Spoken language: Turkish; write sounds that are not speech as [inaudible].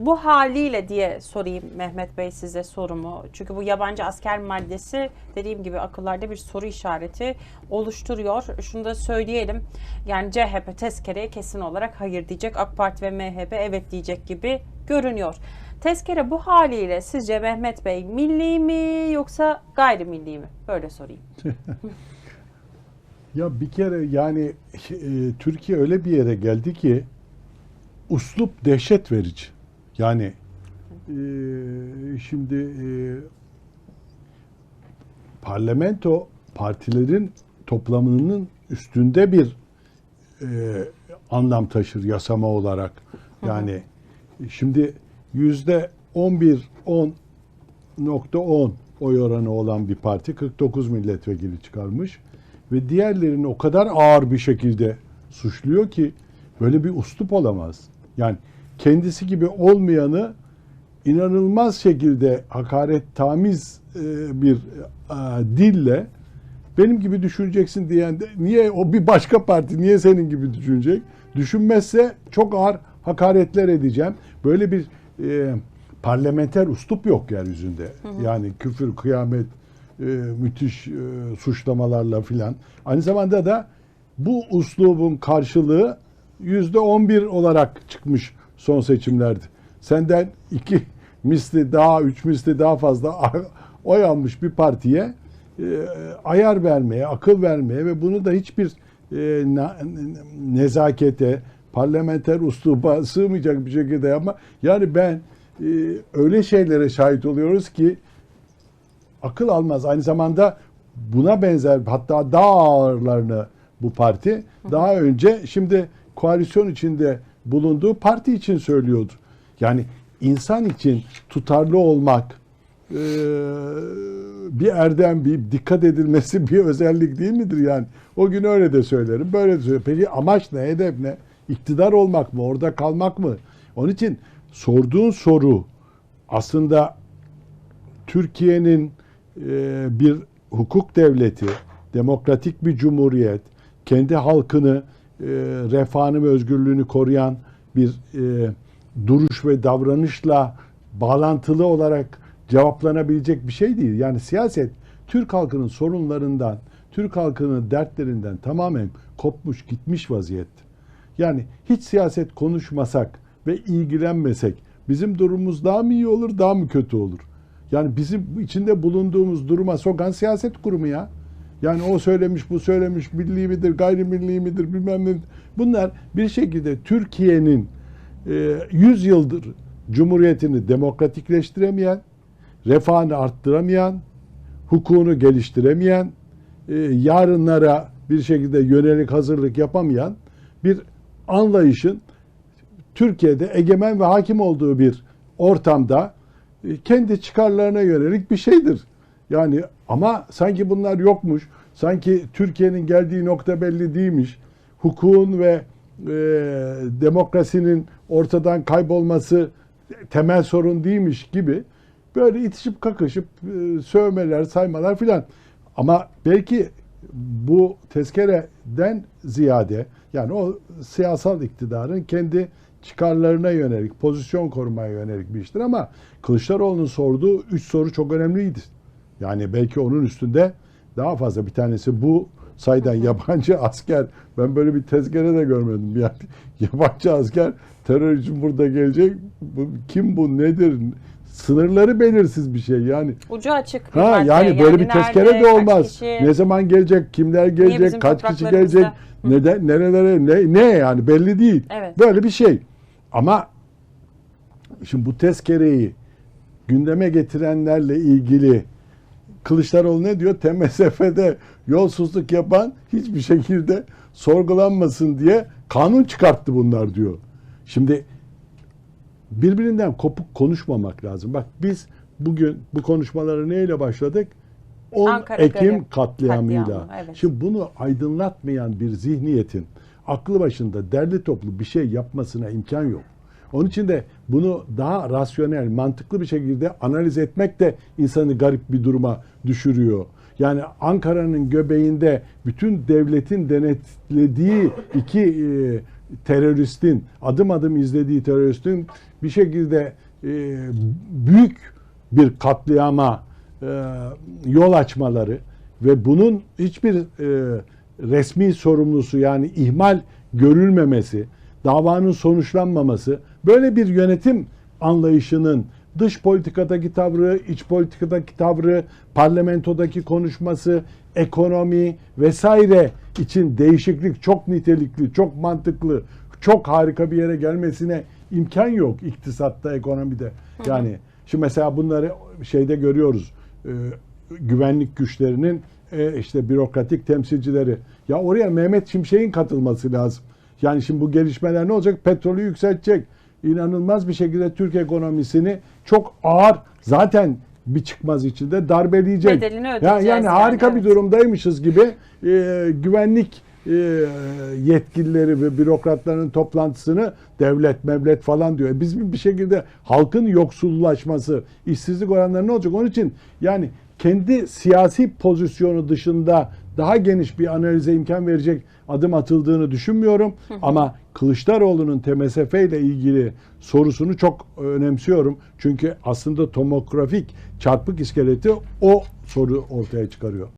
Bu haliyle diye sorayım Mehmet Bey size sorumu. Çünkü bu yabancı asker maddesi dediğim gibi akıllarda bir soru işareti oluşturuyor. Şunu da söyleyelim. Yani CHP tezkereye kesin olarak hayır diyecek. AK Parti ve MHP evet diyecek gibi görünüyor. Tezkere bu haliyle sizce Mehmet Bey milli mi yoksa gayrimilli mi? Böyle sorayım. [laughs] Ya bir kere yani e, Türkiye öyle bir yere geldi ki uslup dehşet verici. Yani e, şimdi e, parlamento partilerin toplamının üstünde bir e, anlam taşır yasama olarak. Yani şimdi yüzde 11 10.10 oy oranı olan bir parti 49 milletvekili çıkarmış ve diğerlerini o kadar ağır bir şekilde suçluyor ki böyle bir uslup olamaz. Yani kendisi gibi olmayanı inanılmaz şekilde hakaret tamiz e, bir e, dille benim gibi düşüneceksin diyen de niye o bir başka parti niye senin gibi düşünecek? Düşünmezse çok ağır hakaretler edeceğim. Böyle bir e, parlamenter uslup yok yeryüzünde. Yani küfür, kıyamet, e, müthiş e, suçlamalarla filan. Aynı zamanda da bu uslubun karşılığı yüzde on bir olarak çıkmış son seçimlerde. Senden iki misli daha, üç misli daha fazla oy almış bir partiye e, ayar vermeye, akıl vermeye ve bunu da hiçbir e, na- nezakete, parlamenter usluba [laughs] sığmayacak bir şekilde yapma. Yani ben e, öyle şeylere şahit oluyoruz ki akıl almaz. Aynı zamanda buna benzer hatta daha ağırlarını bu parti daha önce şimdi koalisyon içinde bulunduğu parti için söylüyordu. Yani insan için tutarlı olmak e, bir erdem, bir dikkat edilmesi [laughs] bir özellik değil midir yani? O gün öyle de söylerim, böyle de söylerim. Peki amaç ne, hedef ne? İktidar olmak mı, orada kalmak mı? Onun için sorduğun soru aslında Türkiye'nin e, bir hukuk devleti, demokratik bir cumhuriyet, kendi halkını refahını ve özgürlüğünü koruyan bir e, duruş ve davranışla bağlantılı olarak cevaplanabilecek bir şey değil. Yani siyaset Türk halkının sorunlarından, Türk halkının dertlerinden tamamen kopmuş gitmiş vaziyette. Yani hiç siyaset konuşmasak ve ilgilenmesek bizim durumumuz daha mı iyi olur, daha mı kötü olur? Yani bizim içinde bulunduğumuz duruma sokan siyaset kurumu ya. Yani o söylemiş, bu söylemiş, milli midir, gayrimilli midir bilmem ne. Bunlar bir şekilde Türkiye'nin e, 100 yıldır cumhuriyetini demokratikleştiremeyen, refahını arttıramayan, hukukunu geliştiremeyen, e, yarınlara bir şekilde yönelik hazırlık yapamayan bir anlayışın Türkiye'de egemen ve hakim olduğu bir ortamda e, kendi çıkarlarına yönelik bir şeydir. Yani ama sanki bunlar yokmuş. Sanki Türkiye'nin geldiği nokta belli değilmiş. Hukukun ve e, demokrasinin ortadan kaybolması temel sorun değilmiş gibi böyle itişip kakışıp e, sövmeler, saymalar filan. Ama belki bu tezkereden ziyade yani o siyasal iktidarın kendi çıkarlarına yönelik, pozisyon korumaya yönelik bir iştir ama Kılıçdaroğlu'nun sorduğu üç soru çok önemliydi. Yani belki onun üstünde daha fazla bir tanesi bu sayıdan [laughs] yabancı asker. Ben böyle bir tezkere de görmedim. Yani [laughs] yabancı asker terör için burada gelecek. Bu, kim bu nedir? Sınırları belirsiz bir şey yani. Ucu açık. Ha madde. yani böyle bir tezkere de olmaz. kişi- Ne zaman gelecek, kimler gelecek, kaç kişi gelecek, neden, nerelere, ne, ne yani belli değil. Evet. Böyle bir şey. Ama şimdi bu tezkereyi gündeme getirenlerle ilgili Kılıçdaroğlu ne diyor? TMSF'de yolsuzluk yapan hiçbir şekilde sorgulanmasın diye kanun çıkarttı bunlar diyor. Şimdi birbirinden kopuk konuşmamak lazım. Bak biz bugün bu konuşmalara neyle başladık? 10 Ankara Ekim katliamıyla. katliamı, evet. Şimdi bunu aydınlatmayan bir zihniyetin aklı başında derli toplu bir şey yapmasına imkan yok. Onun için de bunu daha rasyonel, mantıklı bir şekilde analiz etmek de insanı garip bir duruma düşürüyor. Yani Ankara'nın göbeğinde bütün devletin denetlediği iki e, teröristin adım adım izlediği teröristin bir şekilde e, büyük bir katliama e, yol açmaları ve bunun hiçbir e, resmi sorumlusu yani ihmal görülmemesi, davanın sonuçlanmaması, böyle bir yönetim anlayışının dış politikadaki tavrı, iç politikadaki tavrı, parlamentodaki konuşması, ekonomi vesaire için değişiklik çok nitelikli, çok mantıklı, çok harika bir yere gelmesine imkan yok iktisatta, ekonomide. Yani şimdi mesela bunları şeyde görüyoruz. Ee, güvenlik güçlerinin e, işte bürokratik temsilcileri. Ya oraya Mehmet Şimşek'in katılması lazım. Yani şimdi bu gelişmeler ne olacak? Petrolü yükseltecek. İnanılmaz bir şekilde Türk ekonomisini çok ağır zaten bir çıkmaz içinde darbeleyecek. Bedelini ödeyeceğiz yani, yani, harika bir evet. durumdaymışız gibi e, güvenlik e, yetkilileri ve bürokratların toplantısını devlet mevlet falan diyor. E, Biz bir şekilde halkın yoksullaşması, işsizlik oranları ne olacak? Onun için yani kendi siyasi pozisyonu dışında daha geniş bir analize imkan verecek adım atıldığını düşünmüyorum. Ama Kılıçdaroğlu'nun TMSF ile ilgili sorusunu çok önemsiyorum. Çünkü aslında tomografik çarpık iskeleti o soru ortaya çıkarıyor.